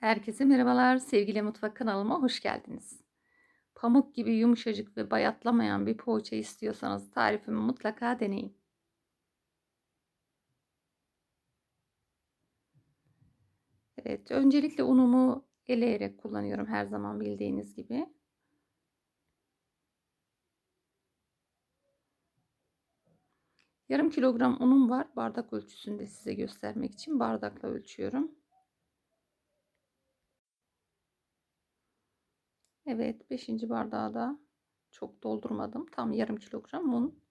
Herkese merhabalar. Sevgili Mutfak kanalıma hoş geldiniz. Pamuk gibi yumuşacık ve bayatlamayan bir poğaça istiyorsanız tarifimi mutlaka deneyin. Evet, öncelikle unumu eleyerek kullanıyorum her zaman bildiğiniz gibi. Yarım kilogram unum var. Bardak ölçüsünde size göstermek için bardakla ölçüyorum. Evet 5. bardağı da çok doldurmadım. Tam yarım kilogram un.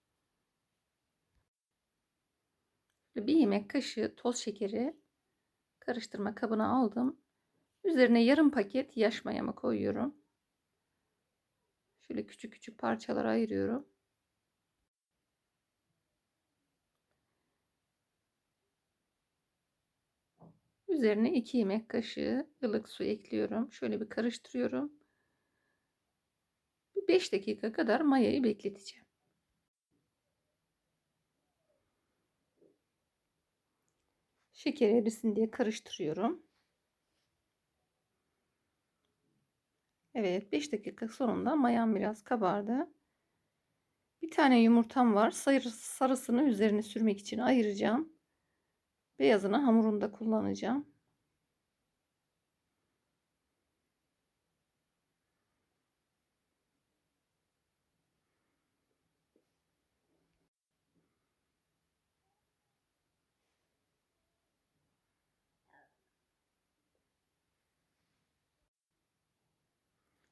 Bir yemek kaşığı toz şekeri karıştırma kabına aldım. Üzerine yarım paket yaş mayamı koyuyorum. Şöyle küçük küçük parçalara ayırıyorum. Üzerine 2 yemek kaşığı ılık su ekliyorum. Şöyle bir karıştırıyorum. 5 dakika kadar mayayı bekleteceğim. Şeker erisin diye karıştırıyorum. Evet 5 dakika sonunda mayam biraz kabardı. Bir tane yumurtam var. Sarısını üzerine sürmek için ayıracağım. Beyazını hamurunda kullanacağım.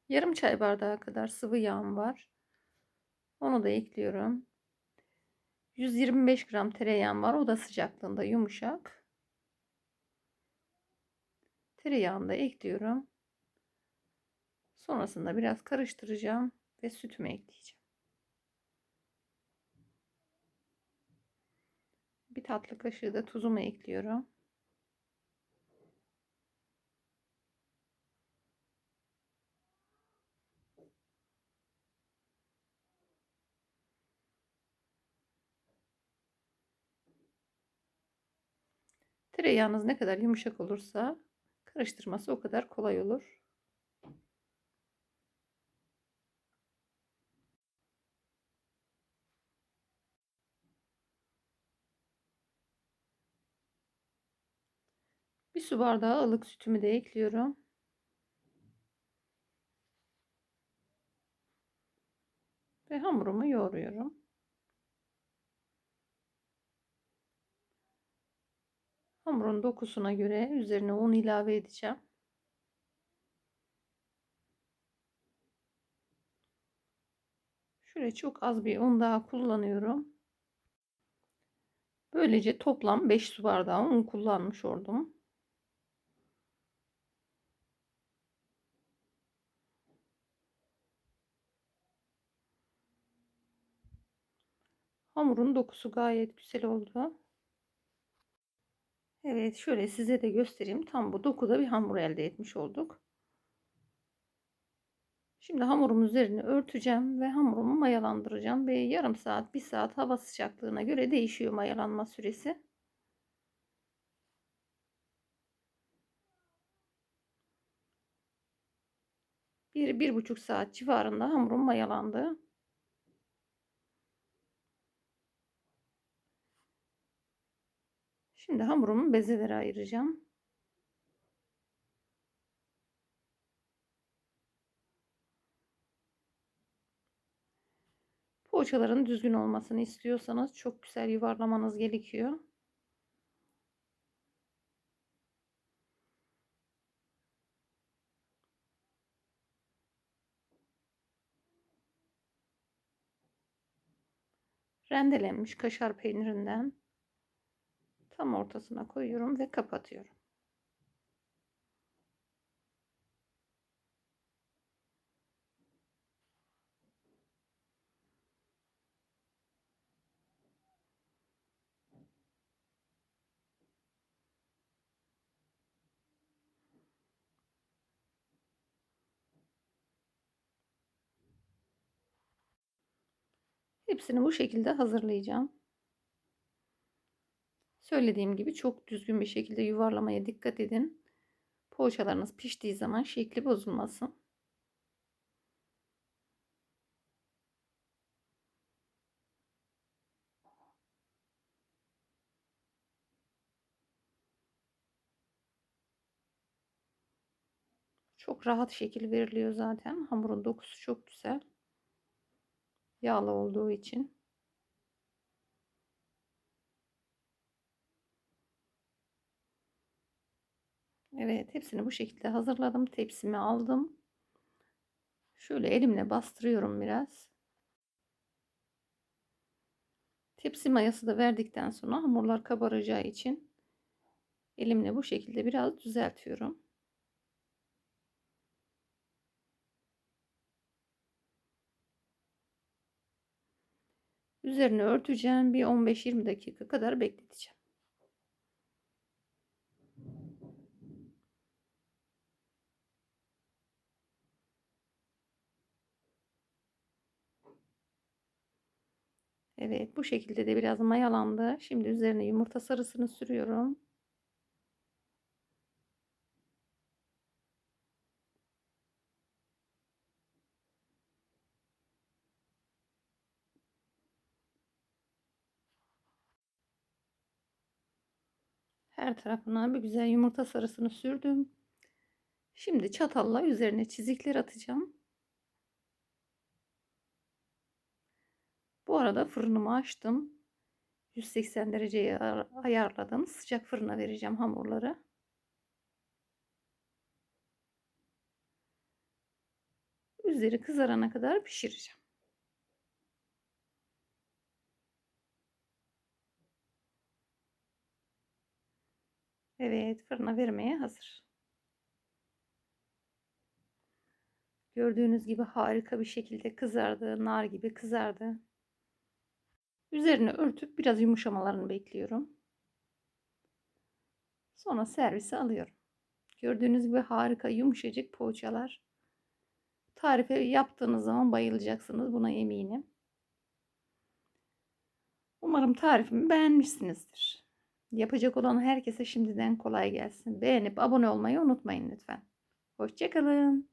Yarım çay bardağı kadar sıvı yağım var. Onu da ekliyorum. 125 gram tereyağım var. O da sıcaklığında yumuşak. Tereyağını da ekliyorum. Sonrasında biraz karıştıracağım ve sütümü ekleyeceğim. Bir tatlı kaşığı da tuzumu ekliyorum. Tereyağınız ne kadar yumuşak olursa karıştırması o kadar kolay olur. Bir su bardağı ılık sütümü de ekliyorum. Ve hamurumu yoğuruyorum. Hamurun dokusuna göre üzerine un ilave edeceğim. Şöyle çok az bir un daha kullanıyorum. Böylece toplam 5 su bardağı un kullanmış oldum. Hamurun dokusu gayet güzel oldu. Evet şöyle size de göstereyim. Tam bu dokuda bir hamur elde etmiş olduk. Şimdi hamurum üzerine örteceğim ve hamurumu mayalandıracağım. Ve yarım saat, bir saat hava sıcaklığına göre değişiyor mayalanma süresi. Bir, bir buçuk saat civarında hamurum mayalandı. Şimdi hamurumu bezelere ayıracağım. Poğaçaların düzgün olmasını istiyorsanız çok güzel yuvarlamanız gerekiyor. Rendelenmiş kaşar peynirinden tam ortasına koyuyorum ve kapatıyorum. Hepsini bu şekilde hazırlayacağım. Söylediğim gibi çok düzgün bir şekilde yuvarlamaya dikkat edin. Poğaçalarınız piştiği zaman şekli bozulmasın. Çok rahat şekil veriliyor zaten. Hamurun dokusu çok güzel. Yağlı olduğu için. Evet, hepsini bu şekilde hazırladım. Tepsimi aldım. Şöyle elimle bastırıyorum biraz. Tepsi mayası da verdikten sonra hamurlar kabaracağı için elimle bu şekilde biraz düzeltiyorum. Üzerine örteceğim. Bir 15-20 dakika kadar bekleteceğim. Evet bu şekilde de biraz mayalandı. Şimdi üzerine yumurta sarısını sürüyorum. Her tarafına bir güzel yumurta sarısını sürdüm. Şimdi çatalla üzerine çizikler atacağım. Bu arada fırınımı açtım. 180 dereceye ayarladım. Sıcak fırına vereceğim hamurları. Üzeri kızarana kadar pişireceğim. Evet, fırına vermeye hazır. Gördüğünüz gibi harika bir şekilde kızardı. Nar gibi kızardı. Üzerine örtüp biraz yumuşamalarını bekliyorum. Sonra servise alıyorum. Gördüğünüz gibi harika yumuşacık poğaçalar. Tarife yaptığınız zaman bayılacaksınız. Buna eminim. Umarım tarifimi beğenmişsinizdir. Yapacak olan herkese şimdiden kolay gelsin. Beğenip abone olmayı unutmayın lütfen. Hoşçakalın.